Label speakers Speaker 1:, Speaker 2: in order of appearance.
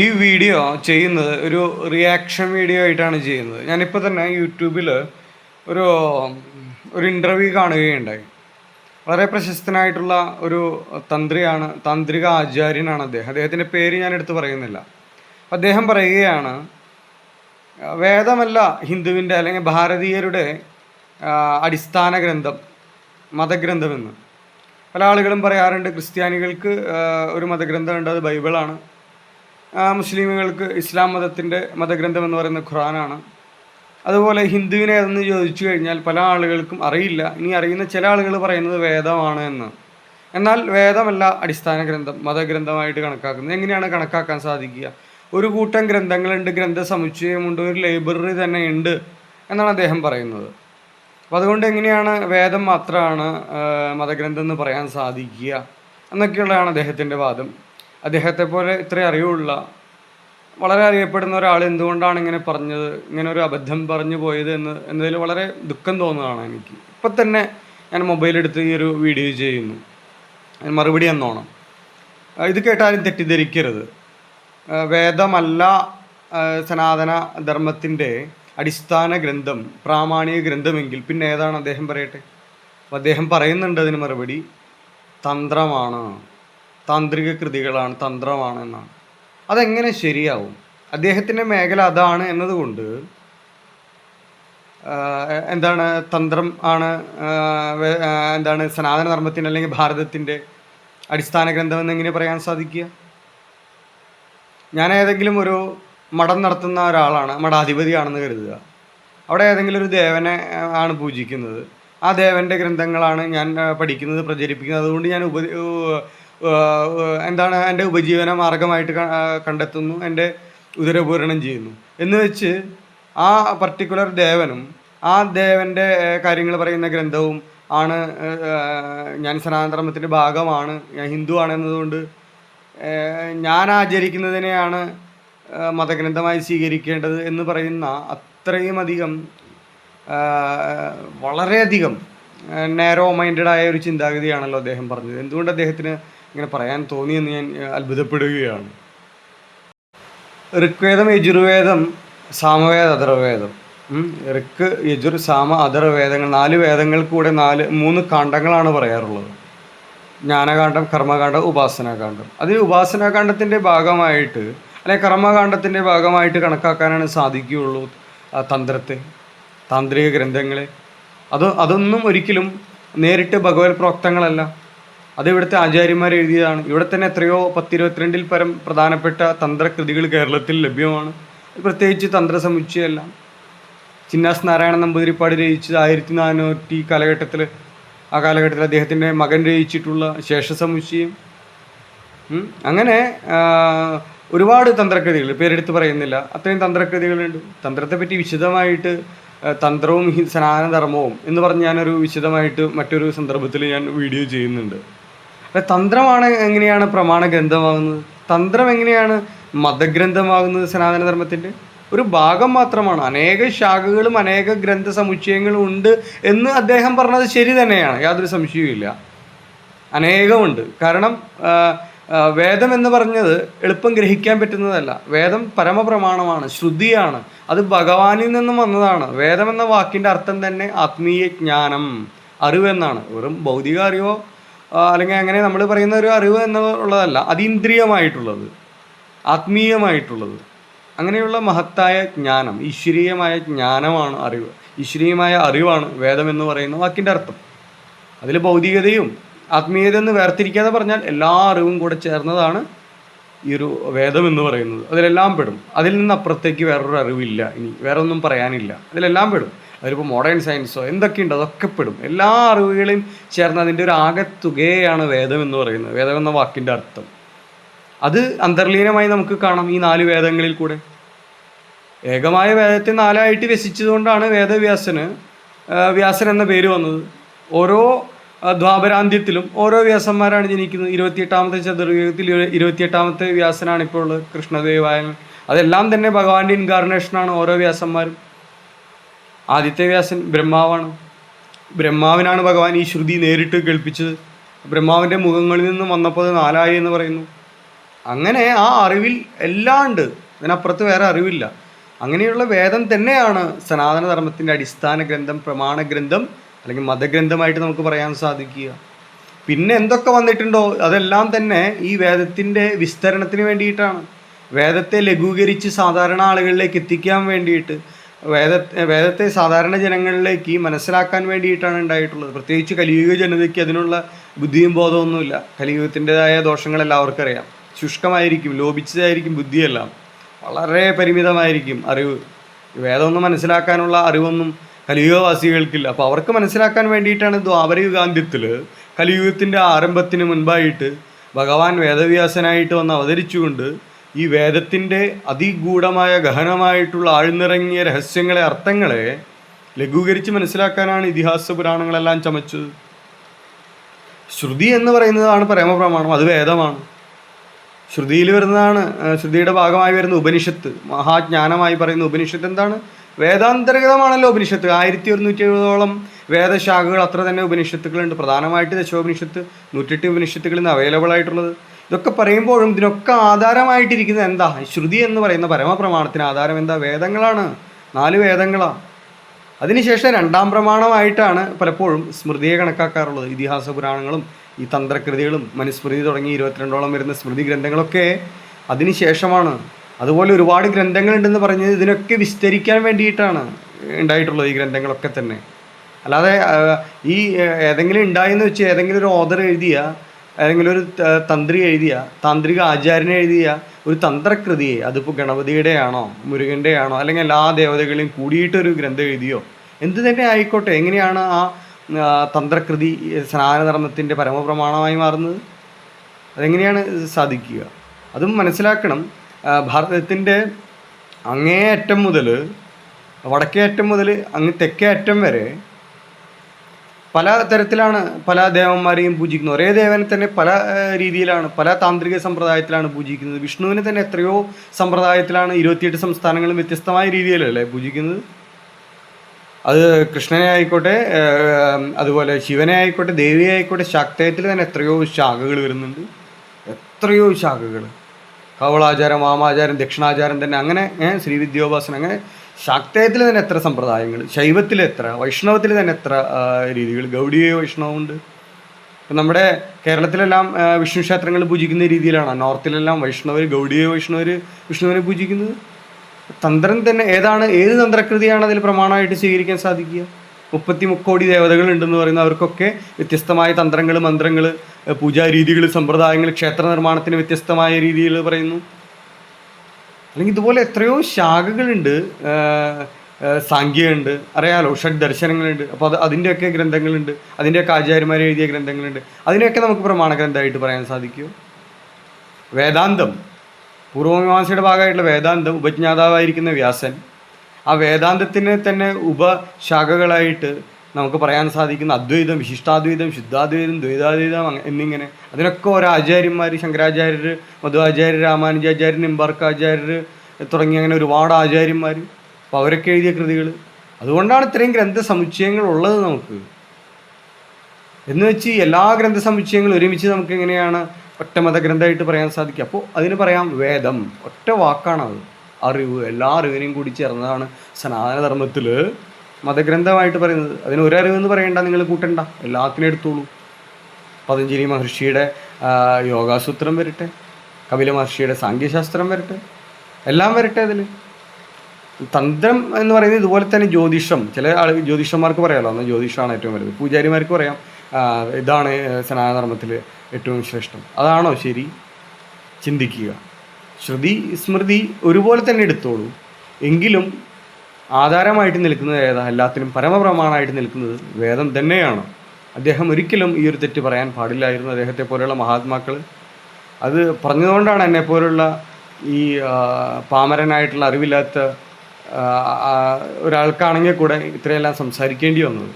Speaker 1: ഈ വീഡിയോ ചെയ്യുന്നത് ഒരു റിയാക്ഷൻ വീഡിയോ ആയിട്ടാണ് ചെയ്യുന്നത്. ഞാനിപ്പോൾ തന്നെ യൂട്യൂബിൽ ഒരു ഒരു ഇന്റർവ്യൂ കാണുകയുണ്ടായി. വളരെ പ്രശസ്തനായിട്ടുള്ള ഒരു തന്ത്രിയാണ് താന്ത്രിക ആചാര്യനാണ് അദ്ദേഹം. അദ്ദേഹത്തിന്റെ പേര് ഞാൻ എടുത്ത് പറയുന്നില്ല. അദ്ദേഹം പറയുകയാണ് വേദമല്ല ഹിന്ദുവിന്റെ അല്ലെങ്കിൽ ഭാരതീയരുടെ അടിസ്ഥാന ഗ്രന്ഥം മതഗ്രന്ഥമെന്ന്. പല ആളുകളും പറയാറുണ്ട് ക്രിസ്ത്യാനികൾക്ക് ഒരു മതഗ്രന്ഥമുണ്ട് അത് ബൈബിളാണ്. മുസ്ലിമുകൾക്ക് ഇസ്ലാം മതത്തിന്റെ മതഗ്രന്ഥം എന്ന് പറയുന്നത് ഖുറാനാണ്. അതുപോലെ ഹിന്ദുവിനെ അതെന്ന് ചോദിച്ചു കഴിഞ്ഞാൽ പല ആളുകൾക്കും അറിയില്ല. ഇനി അറിയുന്ന ചില ആളുകൾ പറയുന്നത് വേദമാണ് എന്ന്. എന്നാൽ വേദമല്ല അടിസ്ഥാന ഗ്രന്ഥം മതഗ്രന്ഥമായിട്ട് കണക്കാക്കുന്നത്. എങ്ങനെയാണ് കണക്കാക്കാൻ സാധിക്കുക? ഒരു കൂട്ടം ഗ്രന്ഥങ്ങളുണ്ട് ഗ്രന്ഥ സമുച്ചയമുണ്ട് ഒരു ലൈബ്രറി തന്നെ ഉണ്ട് എന്നാണ് അദ്ദേഹം പറയുന്നത്. അപ്പോൾ അതുകൊണ്ട് എങ്ങനെയാണ് വേദം മാത്രമാണ് മതഗ്രന്ഥം എന്ന് പറയാൻ സാധിക്കുക എന്നൊക്കെയുള്ളതാണ് അദ്ദേഹത്തിന്റെ വാദം. അദ്ദേഹത്തെ പോലെ ഇത്രയും അറിവുള്ള വളരെ അറിയപ്പെടുന്ന ഒരാൾ എന്തുകൊണ്ടാണ് ഇങ്ങനെ പറഞ്ഞത് ഇങ്ങനെ ഒരു അബദ്ധം പറഞ്ഞു പോയത് എന്ന് എന്നതിൽ വളരെ ദുഃഖം തോന്നുകയാണ് എനിക്ക്. ഇപ്പം തന്നെ ഞാൻ മൊബൈലെടുത്ത് ഈ ഒരു വീഡിയോ ചെയ്യുന്നു. മറുപടി എന്നോണം ഇത് കേട്ടാലും തെറ്റിദ്ധരിക്കരുത്. വേദമല്ല സനാതന ധർമ്മത്തിന്റെ അടിസ്ഥാന ഗ്രന്ഥം പ്രാമാണിക ഗ്രന്ഥമെങ്കിൽ പിന്നെ ഏതാണ് അദ്ദേഹം പറയട്ടെ? അപ്പം അദ്ദേഹം പറയുന്നുണ്ട് അതിന് മറുപടി തന്ത്രമാണ്. താന്ത്രിക കൃതികളാണ് തന്ത്രമാണ് എന്നാണ്. അതെങ്ങനെ ശരിയാവും? അദ്ദേഹത്തിന്റെ മേഖല അതാണ് എന്നതുകൊണ്ട് എന്താണ് തന്ത്രം ആണ് എന്താണ് സനാതന ധർമ്മത്തിന്റെ അല്ലെങ്കിൽ ഭാരതത്തിന്റെ അടിസ്ഥാന ഗ്രന്ഥം എന്ന് എങ്ങനെ പറയാൻ സാധിക്കുക? ഞാൻ ഏതെങ്കിലും ഒരു മഠം നടത്തുന്ന ഒരാളാണ് മഠാധിപതിയാണെന്ന് കരുതുക. അവിടെ ഏതെങ്കിലും ഒരു ദേവനെ ആണ് പൂജിക്കുന്നത്. ആ ദേവന്റെ ഗ്രന്ഥങ്ങളാണ് ഞാൻ പഠിക്കുന്നത് പ്രചരിപ്പിക്കുന്നത്. അതുകൊണ്ട് ഞാൻ ഉപ എന്താണ് എന്റെ ഉപജീവന മാർഗമായിട്ട് കണ്ടെത്തുന്നു എന്റെ ഉദരപൂരണം ചെയ്യുന്നു. എന്ന് വെച്ച് ആ പർട്ടിക്കുലർ ദേവനും ആ ദേവന്റെ കാര്യങ്ങൾ പറയുന്ന ഗ്രന്ഥവും ആണ് ഞാൻ സനാതനധർമ്മത്തിന്റെ ഭാഗമാണ് ഞാൻ ഹിന്ദു ആണെന്നതുകൊണ്ട് ഞാൻ ആചരിക്കുന്നതിനെയാണ് മതഗ്രന്ഥമായി സ്വീകരിക്കേണ്ടത് എന്ന് പറയുന്ന അത്രയും അധികം വളരെയധികം നാരോ മൈൻഡഡ് ആയ ഒരു ചിന്താഗതിയാണല്ലോ അദ്ദേഹം പറഞ്ഞത്. എന്തുകൊണ്ട് അദ്ദേഹത്തിന് ഇങ്ങനെ പറയാൻ തോന്നിയെന്ന് ഞാൻ അത്ഭുതപ്പെടുകയാണ്. ഋഗ്വേദം യജുർവേദം സാമവേദ അഥർവേദം. ഋക്ക് യജുർ സാമ അഥർവേദങ്ങൾ നാല് വേദങ്ങൾ കൂടെ നാല് മൂന്ന് കാണ്ഡങ്ങളാണ് പറയാറുള്ളത്. ജ്ഞാനകാന്ഡം കർമ്മകാന്ഡം ഉപാസനാകാന്ഡം. അതിൽ ഉപാസനാകാന്ഡത്തിന്റെ ഭാഗമായിട്ട് അല്ലെങ്കിൽ കർമ്മകാന്ഡത്തിന്റെ ഭാഗമായിട്ട് കണക്കാക്കാനാണ് സാധിക്കുകയുള്ളൂ തന്ത്രത്തെ താന്ത്രിക ഗ്രന്ഥങ്ങളെ. അത് അതൊന്നും ഒരിക്കലും നേരിട്ട് ഭഗവത് പ്രോക്തങ്ങളല്ല അത് ഇവിടുത്തെ ആചാര്യന്മാർ എഴുതിയതാണ്. ഇവിടെ തന്നെ എത്രയോ പത്തിരുപത്തിരണ്ടിൽ പരം പ്രധാനപ്പെട്ട തന്ത്രകൃതികൾ കേരളത്തിൽ ലഭ്യമാണ്. പ്രത്യേകിച്ച് തന്ത്രസമുച്ചയമല്ല ചിന്നാസ് നാരായണ നമ്പൂതിരിപ്പാട് രചിച്ചത് ആയിരത്തി നാനൂറ്റി കാലഘട്ടത്തിൽ ആ കാലഘട്ടത്തിൽ അദ്ദേഹത്തിന്റെ മകൻ രചിച്ചിട്ടുള്ള ശേഷസമുച്ചയം. അങ്ങനെ ഒരുപാട് തന്ത്രകൃതികൾ പേരെടുത്ത് പറയുന്നില്ല. അത്രയും തന്ത്രകൃതികളുണ്ട്. തന്ത്രത്തെപ്പറ്റി വിശദമായിട്ട് തന്ത്രവും ഹി സനാതന ധർമ്മവും എന്ന് പറഞ്ഞ് ഞാനൊരു വിശദമായിട്ട് മറ്റൊരു സന്ദർഭത്തിൽ ഞാൻ വീഡിയോ ചെയ്യുന്നുണ്ട്. തന്ത്രമാണ് എങ്ങനെയാണ് പ്രമാണ ഗ്രന്ഥമാകുന്നത് തന്ത്രം എങ്ങനെയാണ് മതഗ്രന്ഥമാകുന്നത് സനാതന ധർമ്മത്തിന്റെ ഒരു ഭാഗം മാത്രമാണ്. അനേക ശാഖകളും അനേക ഗ്രന്ഥ സമുച്ചയങ്ങളും ഉണ്ട് എന്ന് അദ്ദേഹം പറഞ്ഞത് ശരി തന്നെയാണ്. യാതൊരു സംശയവുമില്ല. അനേകമുണ്ട്. കാരണം വേദം എന്ന് പറഞ്ഞത് എളുപ്പം ഗ്രഹിക്കാൻ പറ്റുന്നതല്ല. വേദം പരമപ്രമാണമാണ് ശ്രുതിയാണ്. അത് ഭഗവാനിൽ നിന്നും വന്നതാണ്. വേദം എന്ന വാക്കിന്റെ അർത്ഥം തന്നെ ആത്മീയ ജ്ഞാനം അറിവ് എന്നാണ്. വെറും ഭൗതിക അറിവോ അല്ലെങ്കിൽ അങ്ങനെ നമ്മൾ പറയുന്ന ഒരു അറിവ് എന്നുള്ളതല്ല അതീന്ദ്രിയമായിട്ടുള്ളത് ആത്മീയമായിട്ടുള്ളത്. അങ്ങനെയുള്ള മഹത്തായ ജ്ഞാനം ഈശ്വരീയമായ ജ്ഞാനമാണ് അറിവ്. ഈശ്വരീയമായ അറിവാണ് വേദം എന്ന് പറയുന്ന വാക്കിന്റെ അർത്ഥം. അതിൽ ഭൗതികതയും ആത്മീയത എന്ന് വേർതിരിക്കാതെ പറഞ്ഞാൽ എല്ലാ അറിവും കൂടെ ചേർന്നതാണ് ഈ ഒരു വേദം എന്ന് പറയുന്നത്. അതിലെല്ലാം പെടും. അതിൽ നിന്ന് അപ്പുറത്തേക്ക് വേറൊരു അറിവില്ല ഇനി. വേറെ ഒന്നും പറയാനില്ല. അതിലെല്ലാം പെടും. അതിലിപ്പോൾ മോഡേൺ സയൻസോ എന്തൊക്കെയുണ്ട്? അതൊക്കെ പെടും. എല്ലാ അറിവുകളെയും ചേർന്ന് അതിന്റെ ഒരു ആകെത്തുകയാണ് വേദം എന്ന് പറയുന്നത്. വേദം എന്ന വാക്കിന്റെ അർത്ഥം. അത് അന്തർലീനമായി നമുക്ക് കാണാം ഈ നാല് വേദങ്ങളിൽ കൂടെ. ഏകമായ വേദത്തെ നാലായിട്ട് വ്യസിച്ചതുകൊണ്ടാണ് വേദവ്യാസന് വ്യാസൻ എന്ന പേര് വന്നത്. ഓരോ ദ്വാപരാന്ത്യത്തിലും ഓരോ വ്യാസന്മാരാണ് ജനിക്കുന്നത്. ഇരുപത്തിയെട്ടാമത്തെ ചതുർയുഗത്തിൽ ഇരു- ഇരുപത്തിയെട്ടാമത്തെ വ്യാസനാണ് ഇപ്പോൾ ഉള്ളത് കൃഷ്ണദേവായൻ അതെല്ലാം തന്നെ ഭഗവാന്റെ ഇൻകാർണേഷനാണ് ഓരോ വ്യാസന്മാരും. ആദ്യത്തെ വ്യാസൻ ബ്രഹ്മാവാണ്. ബ്രഹ്മാവിനാണ് ഭഗവാൻ ഈ ശ്രുതി നേരിട്ട് കേൾപ്പിച്ചത്. ബ്രഹ്മാവിന്റെ മുഖങ്ങളിൽ നിന്ന് വന്നപ്പോൾ നാലായി എന്ന് പറയുന്നു. അങ്ങനെ ആ അറിവിൽ എല്ലാം ഉണ്ട്. അതിനപ്പുറത്ത് വേറെ അറിവില്ല. അങ്ങനെയുള്ള വേദം തന്നെയാണ് സനാതന ധർമ്മത്തിന്റെ അടിസ്ഥാന ഗ്രന്ഥം പ്രമാണ ഗ്രന്ഥം അല്ലെങ്കിൽ മതഗ്രന്ഥമായിട്ട് നമുക്ക് പറയാൻ സാധിക്കുക. പിന്നെ എന്തൊക്കെ വന്നിട്ടുണ്ടോ അതെല്ലാം തന്നെ ഈ വേദത്തിന്റെ വിസ്തരണത്തിന് വേണ്ടിയിട്ടാണ്. വേദത്തെ ലഘൂകരിച്ച് സാധാരണ ആളുകളിലേക്ക് എത്തിക്കാൻ വേണ്ടിയിട്ട് വേദ വേദത്തെ സാധാരണ ജനങ്ങളിലേക്ക് മനസ്സിലാക്കാൻ വേണ്ടിയിട്ടാണ് ഉണ്ടായിട്ടുള്ളത്. പ്രത്യേകിച്ച് കലിയുഗ ജനതയ്ക്ക് അതിനുള്ള ബുദ്ധിയും ബോധമൊന്നുമില്ല. കലിയുഗത്തിന്റെതായ ദോഷങ്ങൾ എല്ലാവർക്കും അറിയാം ശുഷ്കമായിരിക്കും ലോപിച്ചതായിരിക്കും ബുദ്ധിയെല്ലാം. വളരെ പരിമിതമായിരിക്കും അറിവ്. വേദമൊന്നും മനസ്സിലാക്കാനുള്ള അറിവൊന്നും കലിയുഗവാസികൾക്കില്ല. അപ്പോൾ അവർക്ക് മനസ്സിലാക്കാൻ വേണ്ടിയിട്ടാണ് ദ്വാപരയുഗാന്ത്യത്തിൽ കലിയുഗത്തിന്റെ ആരംഭത്തിന് മുൻപായിട്ട് ഭഗവാൻ വേദവ്യാസനായിട്ട് വന്ന് അവതരിച്ചുകൊണ്ട് ഈ വേദത്തിന്റെ അതിഗൂഢമായ ഗഹനമായിട്ടുള്ള ആഴ്ന്നിറങ്ങിയ രഹസ്യങ്ങളെ അർത്ഥങ്ങളെ ലഘൂകരിച്ച് മനസ്സിലാക്കാനാണ് ഇതിഹാസ പുരാണങ്ങളെല്ലാം ചമച്ചത്. ശ്രുതി എന്ന് പറയുന്നതാണ് പ്രേമപ്രമാണം അത് വേദമാണ്. ശ്രുതിയിൽ വരുന്നതാണ് ശ്രുതിയുടെ ഭാഗമായി വരുന്ന ഉപനിഷത്ത് മഹാജ്ഞാനമായി പറയുന്ന ഉപനിഷത്ത് എന്താണ്? വേദാന്തർഗതമാണല്ലോ ഉപനിഷത്ത്. ആയിരത്തി ഒരുന്നൂറ്റി എഴുപതോളം വേദശാഖകൾ അത്ര തന്നെ ഉപനിഷത്തുകളുണ്ട് പ്രധാനമായിട്ട് ദശോപനിഷത്ത് നൂറ്റെട്ട് ഉപനിഷത്തുകളിൽ നിന്ന് അവൈലബിൾ ആയിട്ടുള്ളത്. ഇതൊക്കെ പറയുമ്പോഴും ഇതിനൊക്കെ ആധാരമായിട്ടിരിക്കുന്നത് എന്താ? ശ്രുതി എന്ന് പറയുന്ന പരമപ്രമാണത്തിന് ആധാരം എന്താ? വേദങ്ങളാണ്. നാല് വേദങ്ങളാണ് അതിനുശേഷം രണ്ടാം പ്രമാണമായിട്ടാണ് പലപ്പോഴും സ്മൃതിയെ കണക്കാക്കാറുള്ളത്. ഇതിഹാസ പുരാണങ്ങളും ഈ തന്ത്രകൃതികളും മനുസ്മൃതി തുടങ്ങി ഇരുപത്തിരണ്ടോളം വരുന്ന സ്മൃതി ഗ്രന്ഥങ്ങളൊക്കെ അതിനുശേഷമാണ് അതുപോലെ ഒരുപാട് ഗ്രന്ഥങ്ങളുണ്ടെന്ന് പറഞ്ഞത് ഇതിനൊക്കെ വിസ്തരിക്കാൻ വേണ്ടിയിട്ടാണ് ഉണ്ടായിട്ടുള്ളത് ഈ ഗ്രന്ഥങ്ങളൊക്കെ തന്നെ. അല്ലാതെ ഈ ഏതെങ്കിലും ഉണ്ടായെന്ന് വെച്ച് ഏതെങ്കിലും ഒരു ഓദർ എഴുതിയ ഏതെങ്കിലും ഒരു തന്ത്രി എഴുതിയ താന്ത്രിക ആചാര്യനെ എഴുതിയ ഒരു തന്ത്രകൃതിയെ അതിപ്പോൾ ഗണപതിയുടെ ആണോ മുരുകന്റെ ആണോ അല്ലെങ്കിൽ എല്ലാ ദേവതകളെയും കൂടിയിട്ടൊരു ഗ്രന്ഥം എഴുതിയോ എന്ത് തന്നെ ആയിക്കോട്ടെ എങ്ങനെയാണ് ആ തന്ത്രകൃതി സ്നാനധർമ്മത്തിന്റെ പരമപ്രമാണമായി മാറുന്നത്? അതെങ്ങനെയാണ് സാധിക്കുക? അതും മനസ്സിലാക്കണം. ഭാരതത്തിന്റെ അങ്ങേയറ്റം മുതൽ വടക്കേ അറ്റം മുതൽ അങ്ങ് തെക്കേ അറ്റം വരെ പല തരത്തിലാണ് പല ദേവന്മാരെയും പൂജിക്കുന്നത്. ഒരേ ദേവനെ തന്നെ പല രീതിയിലാണ് പല താന്ത്രിക സമ്പ്രദായത്തിലാണ് പൂജിക്കുന്നത്. വിഷ്ണുവിനെ തന്നെ എത്രയോ സമ്പ്രദായത്തിലാണ് ഇരുപത്തിയെട്ട് സംസ്ഥാനങ്ങളും വ്യത്യസ്തമായ രീതിയിലല്ലേ പൂജിക്കുന്നത്. അത് കൃഷ്ണനെ ആയിക്കോട്ടെ അതുപോലെ ശിവനെ ആയിക്കോട്ടെ ദേവിയെ ആയിക്കോട്ടെ ശാക്തയത്തിൽ തന്നെ എത്രയോ ശാഖകൾ വരുന്നുണ്ട്. എത്രയോ ശാഖകൾ. കവളാചാരം വാമാചാരം ദക്ഷിണാചാരം തന്നെ അങ്ങനെ ശ്രീവിദ്യോപാസനം അങ്ങനെ ശാക്തയത്തിൽ തന്നെ എത്ര സമ്പ്രദായങ്ങൾ ശൈവത്തിൽ എത്ര വൈഷ്ണവത്തിൽ തന്നെ എത്ര രീതികൾ ഗൗഡീയ വൈഷ്ണവമുണ്ട് നമ്മുടെ കേരളത്തിലെല്ലാം വിഷ്ണു ക്ഷേത്രങ്ങൾ പൂജിക്കുന്ന രീതിയിലാണ്. നോർത്തിലെല്ലാം വൈഷ്ണവർ ഗൗഡീയ വൈഷ്ണവർ വിഷ്ണുവിനെ പൂജിക്കുന്നത്. തന്ത്രം തന്നെ ഏതാണ് ഏത് തന്ത്രകൃതിയാണ് അതിൽ പ്രമാണമായിട്ട് സ്വീകരിക്കാൻ സാധിക്കുക? മുപ്പത്തി മുക്കോടി ദേവതകൾ ഉണ്ടെന്ന് പറയുന്ന അവർക്കൊക്കെ വ്യത്യസ്തമായ തന്ത്രങ്ങൾ മന്ത്രങ്ങൾ പൂജാരീതികൾ സമ്പ്രദായങ്ങൾ ക്ഷേത്ര നിർമ്മാണത്തിന് വ്യത്യസ്തമായ രീതിയിൽ പറയുന്നു. അല്ലെങ്കിൽ ഇതുപോലെ എത്രയോ ശാഖകളുണ്ട് സാഖ്യമുണ്ട് അറിയാലോ ഷഡ് ദർശനങ്ങളുണ്ട്. അപ്പോൾ അത് അതിന്റെയൊക്കെ ഗ്രന്ഥങ്ങളുണ്ട്. അതിന്റെയൊക്കെ ആചാര്യന്മാർ എഴുതിയ ഗ്രന്ഥങ്ങളുണ്ട്. അതിനെയൊക്കെ നമുക്ക് പ്രമാണ ഗ്രന്ഥമായിട്ട് പറയാൻ സാധിക്കും. വേദാന്തം. പൂർവമീമാംസയുടെ ഭാഗമായിട്ടുള്ള വേദാന്തം ഉപജ്ഞാതാവായിരിക്കുന്ന വ്യാസൻ. ആ വേദാന്തത്തിനെ തന്നെ ഉപശാഖകളായിട്ട് നമുക്ക് പറയാൻ സാധിക്കുന്ന അദ്വൈതം വിശിഷ്ടാദ്വൈതം ശുദ്ധാദ്വൈതം ദ്വൈതാദ്വൈതം എന്നിങ്ങനെ. അതിനൊക്കെ ഓരോ ആചാര്യന്മാർ ശങ്കരാചാര്യർ മധുവാചാര്യർ രാമാനുജാചാര്യർ നിമ്പാർക്കാചാര്യർ തുടങ്ങി അങ്ങനെ ഒരുപാട് ആചാര്യന്മാർ അപ്പോൾ അവരൊക്കെ എഴുതിയ കൃതികൾ അതുകൊണ്ടാണ് ഇത്രയും ഗ്രന്ഥ സമുച്ചയങ്ങൾ ഉള്ളത് നമുക്ക്. എന്ന് വെച്ച് എല്ലാ ഗ്രന്ഥ സമുച്ചയങ്ങളും ഒരുമിച്ച് നമുക്ക് എങ്ങനെയാണ് ഒറ്റ മതഗ്രന്ഥമായിട്ട് പറയാൻ സാധിക്കുക? അപ്പോൾ അതിന് പറയാം വേദം. ഒറ്റ വാക്കാണത്. അറിവ് എല്ലാ അറിവിനെയും കൂടി ചേർന്നതാണ് സനാതനധർമ്മത്തിൽ മതഗ്രന്ഥമായിട്ട് പറയുന്നത്. അതിന് ഒരു അറിവെന്ന് പറയണ്ട നിങ്ങൾ കൂട്ടണ്ട. എല്ലാത്തിനും എടുത്തോളൂ. പതഞ്ജലി മഹർഷിയുടെ യോഗാസൂത്രം വരട്ടെ കപില മഹർഷിയുടെ സാങ്കേശാസ്ത്രം വരട്ടെ എല്ലാം വരട്ടെ അതിൽ തന്ത്രം എന്ന് പറയുന്നത് ഇതുപോലെ തന്നെ ജ്യോതിഷം. ചില ആൾ ജ്യോതിഷന്മാർക്ക് പറയാമല്ലോ അന്ന് ജ്യോതിഷമാണ് ഏറ്റവും വലുത്. പൂജാരിമാർക്ക് പറയാം ഇതാണ് സനാതനധർമ്മത്തിൽ ഏറ്റവും ശ്രേഷ്ഠം. അതാണോ ശരി? ചിന്തിക്കുക. ശ്രുതി സ്മൃതി ഒരുപോലെ തന്നെ എടുത്തോളൂ. എങ്കിലും ആധാരമായിട്ട് നിൽക്കുന്നത് ഏതാ? എല്ലാത്തിനും പരമപ്രമാണമായിട്ട് നിൽക്കുന്നത് വേദം തന്നെയാണ്. അദ്ദേഹം ഒരിക്കലും ഈ ഒരു തെറ്റ് പറയാൻ പാടില്ലായിരുന്നു അദ്ദേഹത്തെ പോലെയുള്ള മഹാത്മാക്കൾ. അത് പറഞ്ഞതുകൊണ്ടാണ് എന്നെ പോലുള്ള ഈ പാമരനായിട്ടുള്ള അറിവില്ലാത്ത ഒരാൾക്കാണെങ്കിൽ കൂടെ ഇത്രയെല്ലാം സംസാരിക്കേണ്ടി വന്നത്.